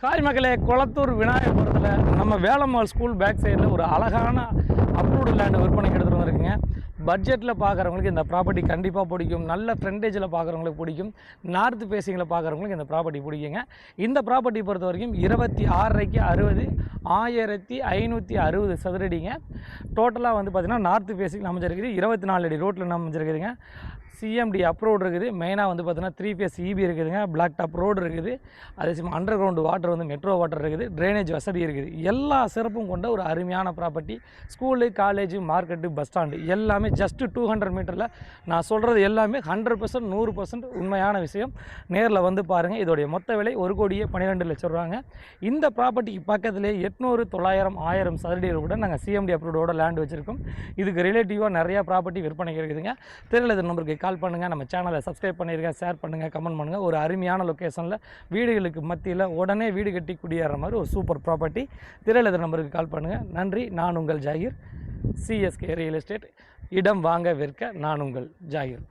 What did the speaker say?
Hi மக்களே குளத்தூர் விநாயகபுரத்தில் நம்ம Velammal school bag சைடில் ஒரு அழகான அப்ரூவ்டு லேண்டு விற்பனைக்கு எடுத்துகிட்டு வந்திருக்குங்க. பட்ஜெட்டில் பார்க்குறவங்களுக்கு இந்த ப்ராப்பர்ட்டி கண்டிப்பாக பிடிக்கும். நல்ல ஃப்ரெண்டேஜில் பார்க்குறவங்களுக்கு பிடிக்கும். நார்த் ஃபேஸிங்கில் பார்க்குறவங்களுக்கு இந்த ப்ராப்பர்ட்டி பிடிக்குங்க. இந்த ப்ராப்பர்ட்டி பொறுத்த வரைக்கும் இருபத்தி ஆறரைக்கு அறுபது ஆயிரத்தி ஐநூற்றி அறுபது சதுரடிங்க. டோட்டலாக வந்து பார்த்திங்கன்னா நார்த்து ஃபேஸுக்கு அமைஞ்சிருக்குது. இருபத்தி நாலு அடி ரோட்டில் அமைஞ்சிருக்குதுங்க? சிஎம்டி அப்ரோடு இருக்குது. மெயினாக வந்து பார்த்தீங்கன்னா த்ரீ ஃபேஸ் இபி இருக்குதுங்க. பிளாக் டாப் ரோடு இருக்குது. அதே சமயம் அண்டர் கிரவுண்டு வாட்டர் வந்து மெட்ரோ வாட்டர் இருக்குது. ட்ரைனேஜ் வசதி இருக்குது. எல்லா சிறப்பும் கொண்ட ஒரு அருமையான property school college market bus stand எல்லாமே ஜஸ்ட்டு டூ ஹண்ட்ரட் மீட்டரில் நான் சொல்கிறது எல்லாமே ஹண்ட்ரட் பர்சன்ட் நூறு பர்சன்ட் உண்மையான விஷயம். நேரில் வந்து பாருங்கள் இதோடைய மொத்த விலை ஒரு கோடியே பன்னிரெண்டு லட்சம் ரூபாங்க. இந்த ப்ராப்பர்ட்டிக்கு பக்கத்திலே எட்நூறு தொள்ளாயிரம் ஆயிரம் சதுரடியில் கூட நாங்கள் சிஎம்டி அப்ரூவோட லேண்ட் வச்சுருக்கோம். இதுக்கு ரிலேட்டிவாக நிறையா ப்ராப்பர்ட்டி விற்பனைக்கு இருக்குதுங்க. தெரியல நம்பருக்கு கால் பண்ணுங்கள் நம்ம சேனலை சப்ஸ்கிரைப் பண்ணிருங்க ஷேர் பண்ணுங்கள் கமெண்ட் பண்ணுங்கள் ஒரு அருமையான லொக்கேஷனில் வீடுகளுக்கு மத்தியில் உடனே வீடு கட்டி குடியேற மாதிரி ஒரு சூப்பர் ப்ராப்பர்ட்டி திரையில நம்பருக்கு கால் பண்ணுங்கள் நன்றி. நான் உங்கள் ஜாகிர். சிஎஸ்கே ரியல் எஸ்டேட் இடம் வாங்க விற்க நான் உங்கள் ஜாகிர்.